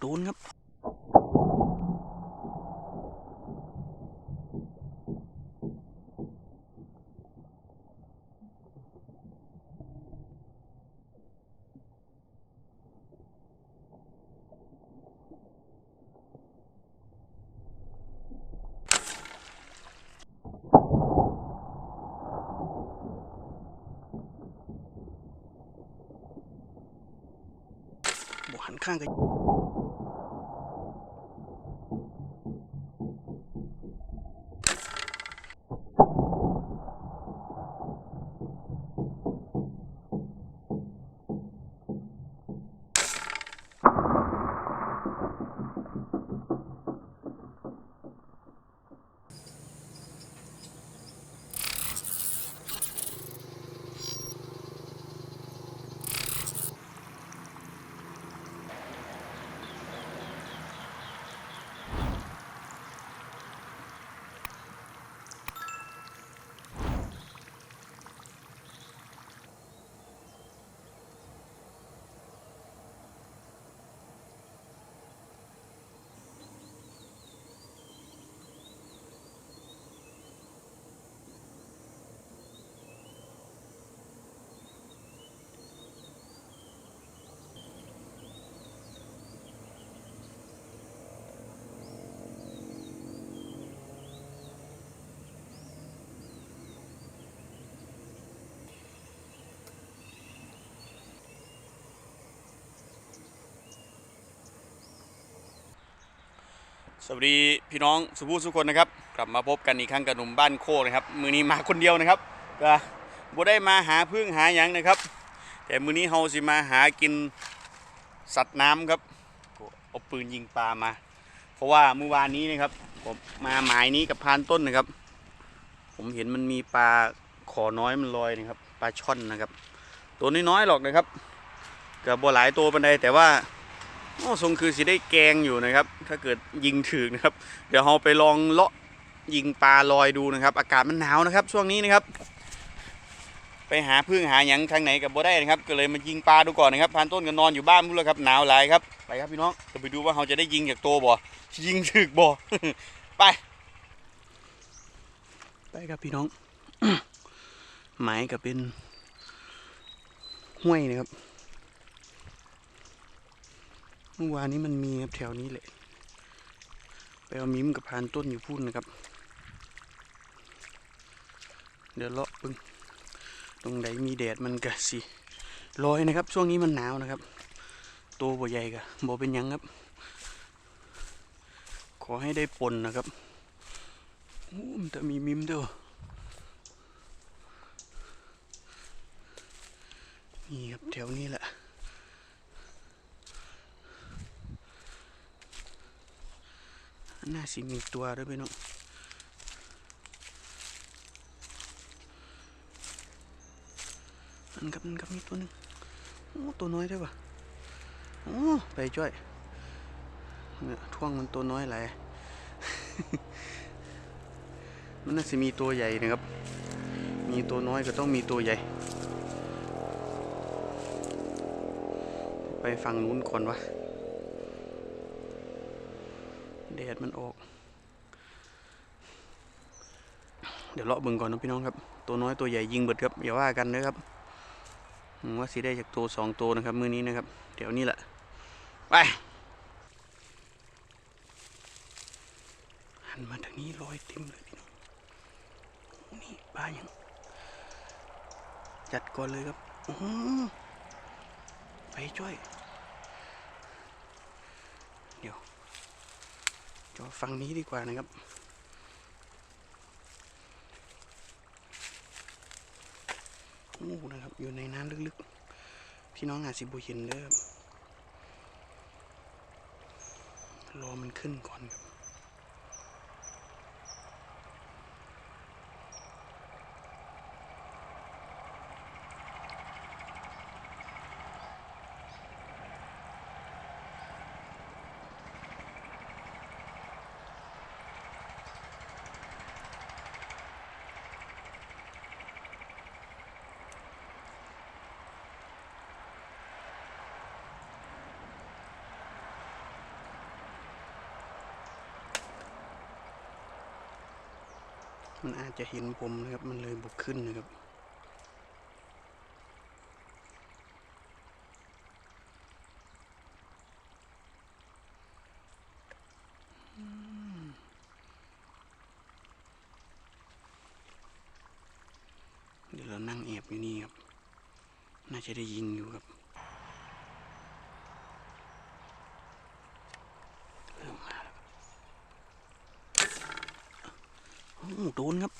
โดนครับ บว สวัสดีพี่น้องสุภูสุคนนะครับ กลับมาพบกันอีกครั้งกับหนุ่มบ้านโคกนะครับมือนี้มาคนเดียวนะครับก็บ่ได้มาหาพึ่งหาหยังนะครับ แต่มือนี้เฮาสิมาหากินสัตว์น้ำครับเอาปืนยิงปลามา เพราะว่าเมื่อวานนี้นะครับผมมาหมายนี้กับพานต้นนะครับ ผมเห็นมันมีปลาขอน้อยมันลอยนะครับปลาช่อนนะครับ ตัวน้อยๆหรอกนะครับก็บ่หลายตัวปานใดแต่ว่า ทรงคือสิได้แกงอยู่นะครับ ถ้าเกิดยิงถึกนะครับ เดี๋ยวเราไปลองเลาะยิงปลาลอยดูนะครับ อากาศมันหนาวนะครับ ช่วงนี้นะครับ ไปหาพึ่งหาหยังทางไหนกับบ่ได้นะครับ ก็เลยมายิงปลาดูก่อนนะครับพานต้นก็นอนอยู่บ้านพุ่นแล้วครับหนาวหลายครับไปครับพี่น้องจะไปดูว่าเราจะได้ยิงจากตัวบ่ยิงถึกบ่ไป ไปครับพี่น้องหมายก็เป็นห้วยนะครับ เมื่อวานนี้มันมีครับแถวนี้แหละไปเอามิมกับพานต้นอยู่พุ่นนะครับ เดี๋ยวเลาะปึงตรงไหนมีแดดมันก็สิลอยนะครับ ช่วงนี้มันหนาวนะครับ ตัวบ่ใหญ่กะบ่เป็นยังครับ ขอให้ได้ปนนะครับโอ้มันจะมีมิมเด้อนี่ครับแถวนี้แหละ น่าสิมีตัวด้วยพี่น้องมันกับมันกับมีตัวหนึงโอ้ตัวน้อยได้ปะโอ้ไปจ้อยเนี่ยท่วงมันตัวน้อยหลมันน่าสิมีตัวใหญ่นะครับ มีตัวน้อยก็ต้องมีตัวใหญ่ ไปฝั่งนู้นก่อนวะ แดดมันออก เดี๋ยวเลาะบึงก่อนนะพี่น้องครับ ตัวน้อยตัวใหญ่ยิงเบิดครับอย่าว่ากันนะครับว่าสิได้จากตัวสองตัวนะครับมือนี้นะครับ เดี๋ยวนี้แหละไปหันมาทางนี้ลอยเต็มเลยพี่น้องนี่ปลายังจัดก่อนเลยครับอื้อหือไปช่วย จอฟังนี้ดีกว่านะครับ โอ้นะครับ อยู่ในน้ำลึกๆ พี่น้องอาจสิบุเห็นเด้อครับรอมันขึ้นก่อนครับ มันอาจจะเห็นผมนะครับ มันเลยบุกขึ้นนะครับ เดี๋ยวเรานั่งแอบอยู่นี่ครับ น่าจะได้ยินอยู่ครับ เริ่มมาแล้วครับโอ้โหโดนครับ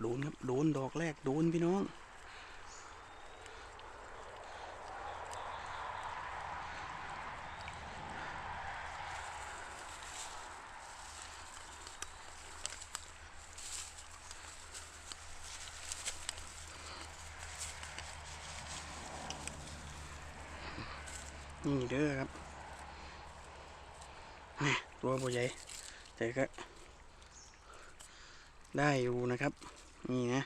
โดนครับ โดนด อกแรกโดนพี่น้อง นี่เด้อครับแหม่ตัวบใหญ่แต่ก็ได้อยู่นะครับ นี่นะ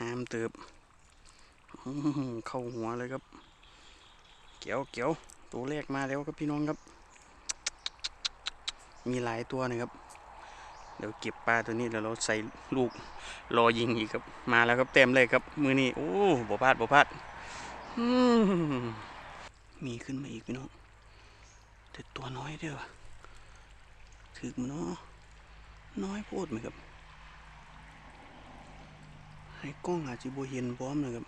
หามเติบเข้าหัวเลยครับ เกี่ยวเกี่ยวตัวแรกมาแล้วครับพี่น้องครับ มีหลายตัวนะครับ เดี๋ยวเก็บปลาตัวนี้แล้วเราใส่ลูกรอยิงอีกครับ มาแล้วครับเต็มเลยครับ มือนี้โอ้บ่พลาดบ่พลาดมมีขึ้นมาอีกพี่น้องแต่ตัวน้อยเด้อถึกมันเนาะน้อยโพดไหมครับ ให้กล้องอาจจะบเห็นพร้อมนะครับ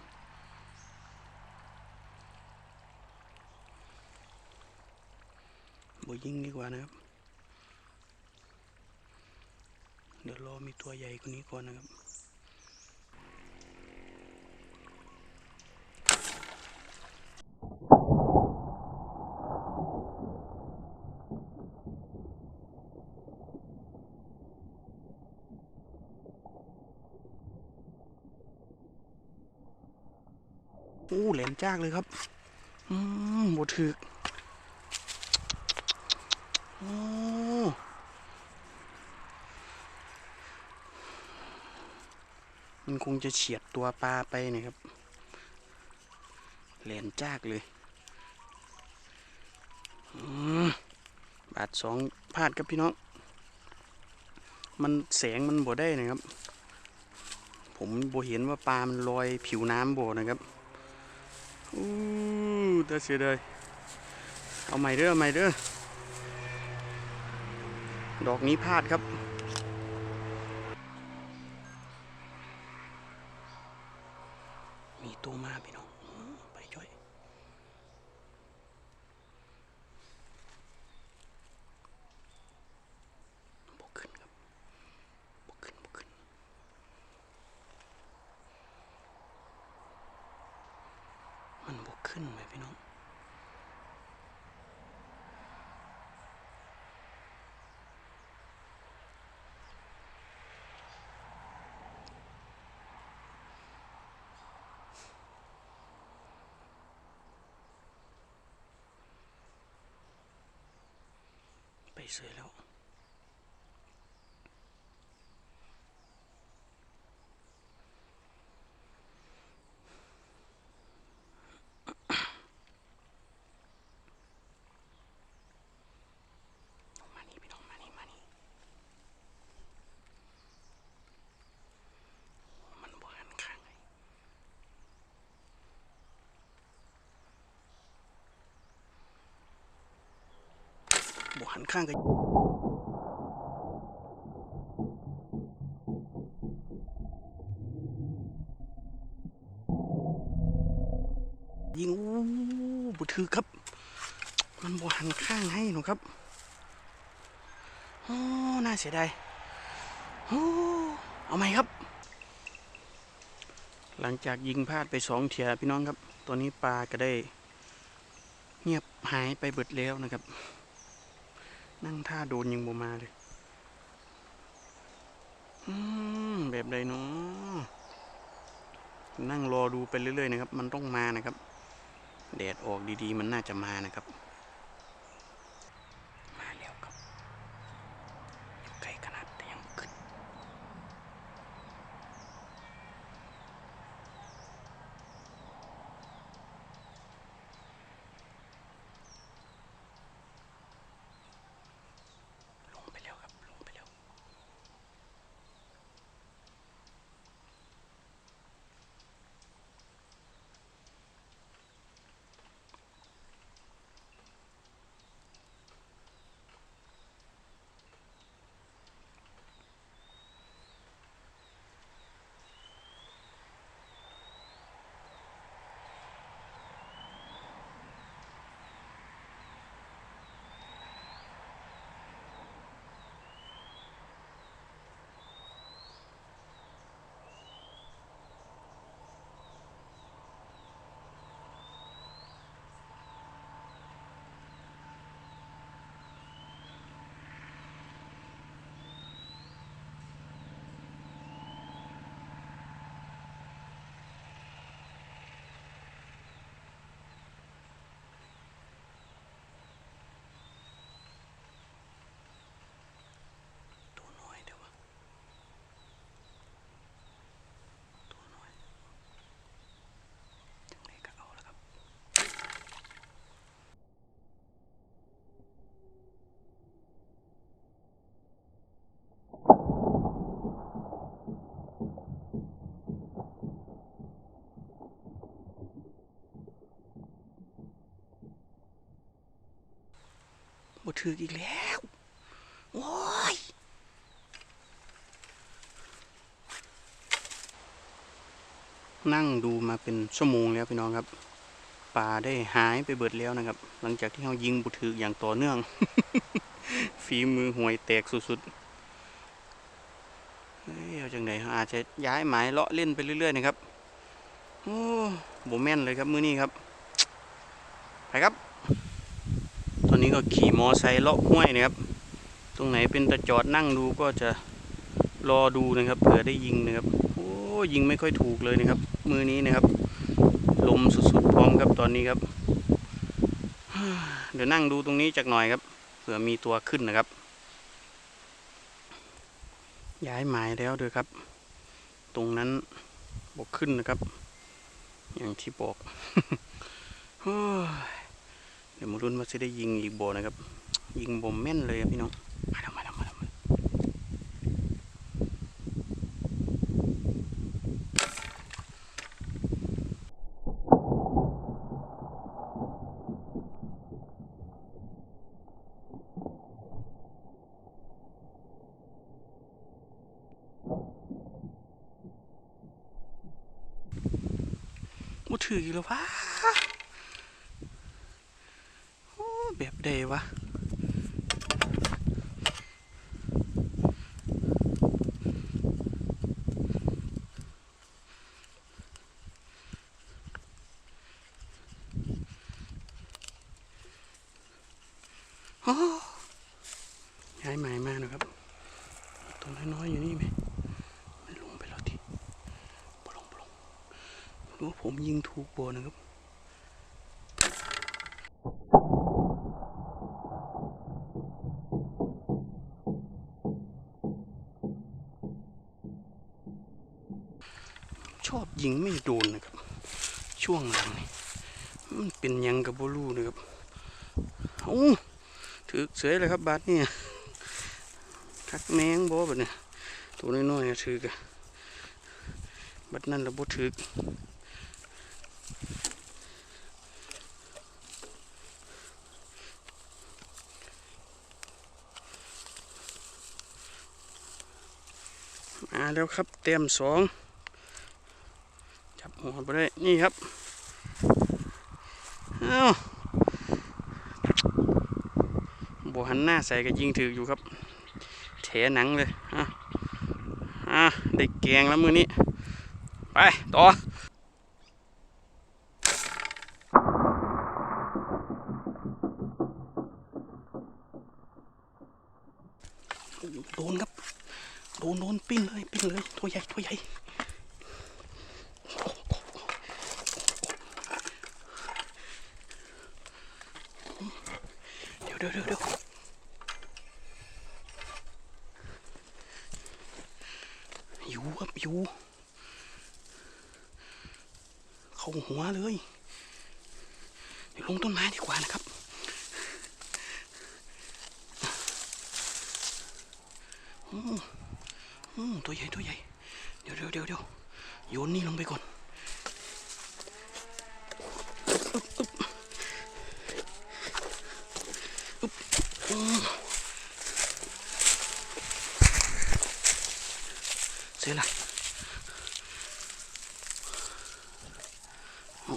บยิงดีกว่านะครับ เดี๋ยวรอมีตัวใหญ่กว่านี้ก่อนนะครับ โอ้แหลม จากเลยครับ อืมบถึกโอ้มันคงจะเฉียดตัวปลาไปนะครับแหลมจากเลยบาทสองพลาดครับพี่น้อง มันแสงมันบ่ได้นะครับ ผมบ่เห็นว่าปลามันลอยผิวน้ำบ่นะครับ อู้ตาเสียดายเอาใหม่เด้อเอาใหม่เด้อดอกนี้พลาดครับ มีตัวมาพี่น้องอื้อไปช่วย บกขึ้นครับบกขึ้นบกขึ้น มันบกขึ้นไหมพี่น้อง ไปเสือแล้ว มานี่พี่น้องมานี่มานี่มันบหันข้างไงบหั นข้างกันยิงอู้บุถือครับ มันบหันข้างให้หนูครับโอ้น่าเสียดายโอ้เอาไหมครับ หลังจากยิงพลาดไปสองเถียพี่น้องครับ ตัวนี้ปลาก็ได้เงียบหายไปเบิดแล้วนะครับ นั่งท่าโดนยิงบมาเลย อืมแบบใดเนาะนั่งรอดูไปเรื่อยๆนะครับ มันต้องมานะครับ แดดออกดีๆ มันน่าจะมานะครับ มาแล้วครับอยู่ไกลขนาดแต่ยังบ่ขึ้น ลงไปแล้วครับ ลงไปแล้ว ตัวน้อยเดี๋ยววะตัวน้อยจังเลยก็เอาแล้วครับ บ่ถืออีกแล้ว โอ้ยนั่งดูมาเป็นชั่วโมงแล้วพี่น้องครับปลาได้หายไปเบิดแล้วนะครับ หลังจากที่เรายิงบุถืออย่างต่อเนื่อง ฝีมือห่วยแตกสุดๆเฮ้ยเอาจังไดอาจจะย้ายหมายเลาะเล่นไปเรื่อยๆนะครับ โอ้โบแม่นเลยครับมือนี้ครับ ไปครับ นี้ก็ขี่มอไซค์เลาะห้วยนะครับ ตรงไหนเป็นตะจอดนั่งดูก็จะรอดูนะครับเผื่อได้ยิงนะครับ โอ้ยิงไม่ค่อยถูกเลยนะครับ มือนี้นะครับ ลมสุดๆพร้อมครับตอนนี้ครับ เดี๋ยวนั่งดูตรงนี้จากหน่อยครับเผื่อมีตัวขึ้นนะครับ ย้ายหมายแล้วด้วยครับ ตรงนั้นบอกขึ้นนะครับ อย่างที่บอกโอ้ย ดี๋ยวมารุ้นว่าจะได้ยิงอีกโบนะครับ ยิงบมแม่นเลยพี่น้องมาแล้วมาแล้วมาแล้วมาแล้วมูถืออีกแล้ววะโอ้แบบใด วะโอ้ย้ายหมายมานะครับ ตัวน้อยๆอยู่นี่ไหมมันลงไปแล้วทีปลงปลงรู้ว่าผมยิงถูกโบนะครับ ชอบยิงไม่โดนนะครับ ช่วงหลังนี่มันเป็นยังกับบลูนะครับโอ้ถือเสยเลยครับบาทเนี่ยคักแมงบอแบบเนี่ยตัวน้อยๆอะถือกะบัดนั่นเราบ่ถือมาแล้วครับเต็มสอง หันไปได้นี่ครับอ้าบหันหน้าใส่ก็ยิงถืออยู่ครับแถหนังเลยอะอะได้แกงแล้วมือนี้ ไป ต่อ โดนครับ โดนโดนปิ้นเลย ปิ้นเลย ตัวใหญ่ ตัวใหญ่ โเดี๋ยวเดี๋ยวเดี๋ยวอยู่ครับอยู่เข้าหัวเลยเดี๋ยวลงต้นไม้ดีกว่านะครับอืมอืมตัวใหญ่ตัวใหญ่ เดี๋ยวเดี๋ยวเดี๋ยวเดี๋ยวโยนนี่ลงไปก่อน เสร็จละโอ้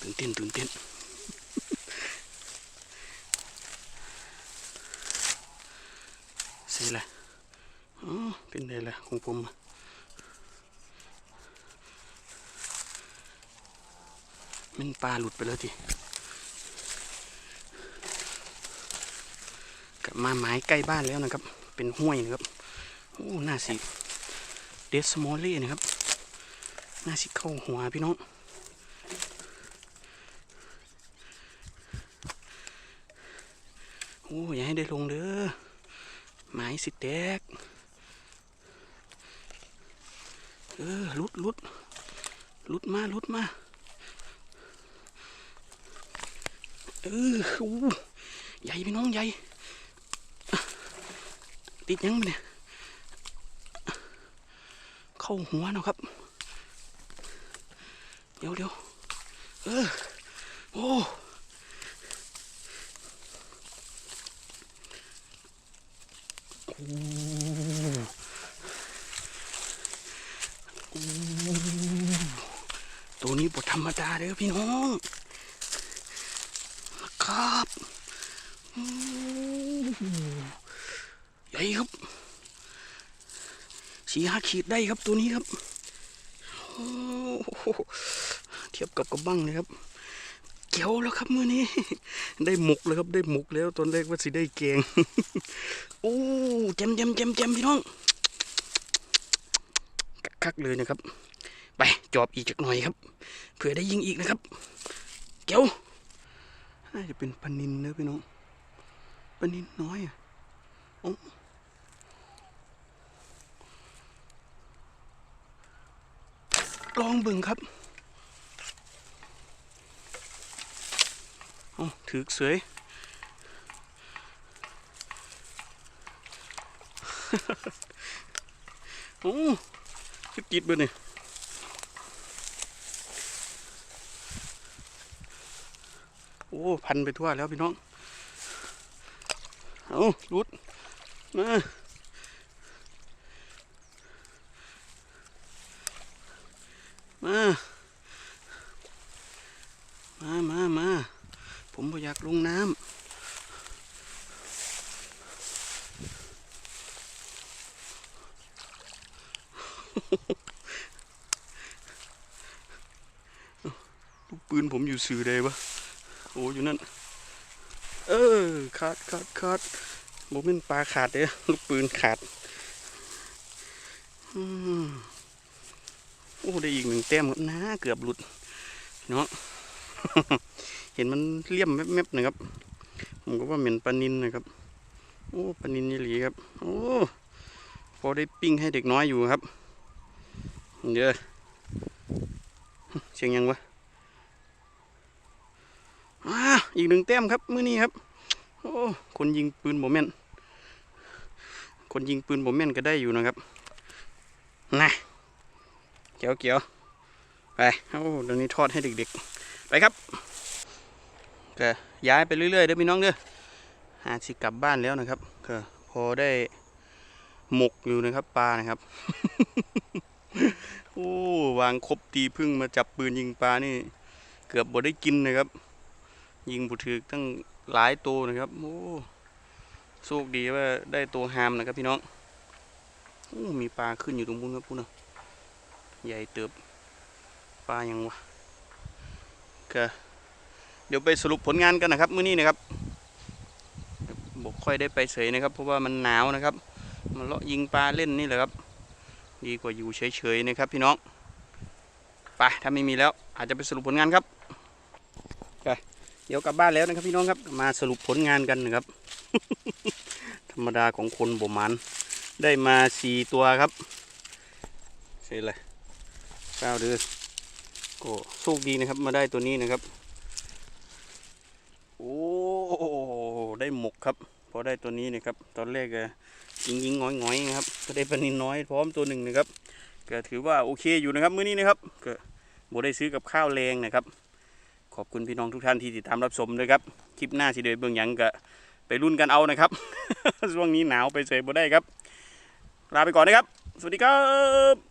ตื่นเต้นตื่นเต้นสิละอ๋อเป็นไงล่ะของผมมันปลาหลุดไปแล้วทีกลับมาหมายใกล้บ้านแล้วนะครับ เป็นห้วยนะครับ อ้หน้าสิเดสมอลลี่นะครับหน้าสิเข้าหัวพี่น้องโอ้อย่าให้ได้ลงเด้อไม้สิแตกเออลุดลุดลุดมาลุดมาเอออู้ใหญ่พี่น้องใหญ่ติดยังไปเนี่ย เข้าหัวนะครับ เดี๋ยวเดี๋ยวเออโอ้ตัวนี้บทธรรมดาเด้อพี่น้องนะครับใหญ่ครับ สี่ห้าขีดได้ครับตัวนี้ครับเทียบกับกระบังเลยครับ เกี่ยวแล้วครับมื่อนี้ ได้หมกเลยครับได้หมกแล้วตอนแรกว่าสิได้แกงโอ้เจมเจมเจมเจมพี่น้องคักเลยนะครับ ไปจอบอีกจักหน่อยครับเผื่อได้ยิงอีกนะครับ เกียวน่าจะเป็นปลานินนะพี่น้องปนินน้อยอะโอ้ ลองบิ่งครับโอ้ถือเสยโอ้คิดจิตเบ่เนี่ยโอ้ พันไปทั่วแล้วพี่น้อง เอาลุด มา มา มามามาผมอยากลงน้ำลูกปืนผมอยู่สื่อใดวะโอ้อยู่นั่น เออขาดขาดขาดโมเมนปลาขาดเด้อลูกปืนขาด อืม อ้ได้อีกหนึ่งแต้มครับนะเกือบหลุดพี่น้องเห็นมันเลี่ยมแมบๆนะครับ ผมก็ว่าเหม็นปลานินนะครับ โอ้ปลานินยี่หลีครับ โอ้พอได้ปิ้งให้เด็กน้อยอยู่ครับเดี๋ยวเสียงยังวะอีกหนึ่งแต้มครับมื้อนี้ครับ โอ้คนยิงปืนโมเมนคนยิงปืนโมเมนก็ได้อยู่นะครับนะ เกี่ยวเกี่ยวไปโอ้เดี๋ยวนี้ทอดให้เด็กๆ ไปครับก็ย้ายไปเรื่อยๆเด้อพี่น้องเด้อหาสิกลับบ้านแล้วนะครับก็พอได้หมกอยู่นะครับปลานะครับ โอ้วางครบตีพึ่งมาจับปืนยิงปลานี่ เกือบบ่ได้กินนะครับ ยิงบุถือตั้งหลายตัวนะครับโอ้โชคดีว่าได้ตัวฮามนะครับพี่น้องโอ้มีปลาขึ้นอยู่ตรงบุ้นครับพุ่นนะ ใหญ่เติบปลายังวะก็เดี๋ยวไปสรุปผลงานกันนะครับมื้อนี้นะครับบกค่อยได้ไปเฉยนะครับ เพราะว่ามันหนาวนะครับมาเลาะยิงปลาเล่นนี่แหละครับ ดีกว่าอยู่เฉยๆนะครับพี่น้องไปถ้าไม่มีแล้วอาจจะไปสรุปผลงานครับเดี๋ยวกลับบ้านแล้วนะครับพี่น้องครับมาสรุปผลงานกันนะครับ ธรรมดาของคนบ่มันได้มาสี่ตัวครับใช่เลย เก้าเดือนก็โชคดีนะครับมาได้ตัวนี้นะครับ โอ้ได้หมกครับ พอได้ตัวนี้นะครับ ตอนแรกก็ยิงยิงๆง้อยๆนะครับก็ได้ปนินน้อยพร้อมตัวหนึ่งนะครับ ก็ถือว่าโอเคอยู่นะครับมื้อนี้นะครับก็บได้ซื้อกับข้าวแรงนะครับ ขอบคุณพี่น้องทุกท่านที่ติดตามรับชมด้วยครับ คลิปหน้าสิเดยเบื้องหยังก็ไปรุ่นกันเอานะครับ ช่วงนี้หนาวไปเสยบ่ได้ครับ ลาไปก่อนนะครับ สวัสดีครับ